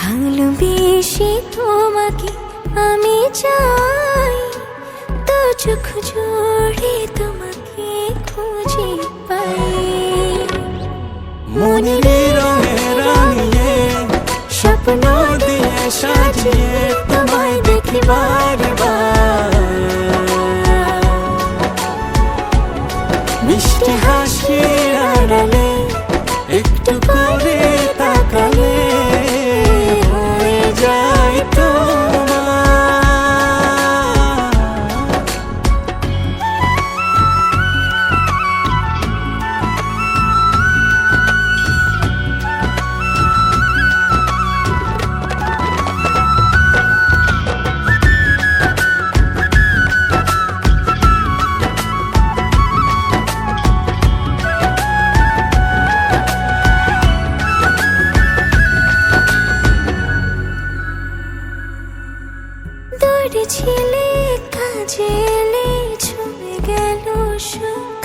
ভালোবেসে তোমাকে আমি চাই। তো চোখ জোড়ে তোমাকে খুঁজে পাই। মনের রঙে রাঙিয়ে স্বপ্ন দিয়ে সাজিয়ে তোমায় দেখি বারবার। মিষ্টি আড়ালে একটু দূরে ছিলে কাজে ছুঁয়ে গেল সুখ।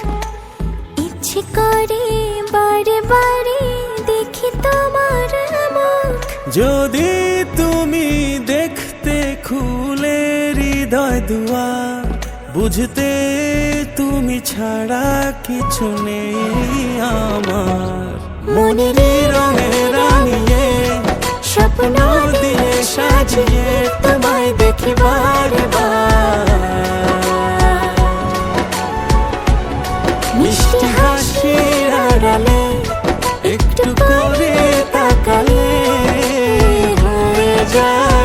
ইচ্ছে করে বারে বারে দেখি তোমার মুখ। যদি তুমি দেখতে খুলে হৃদয় দুয়ার বুঝতে তুমি ছাড়া কিছু নেই আমার। মনের দেখি বারবার মিষ্টি হাসির আড়ালে একটু করে তাকালে হয়ে যায়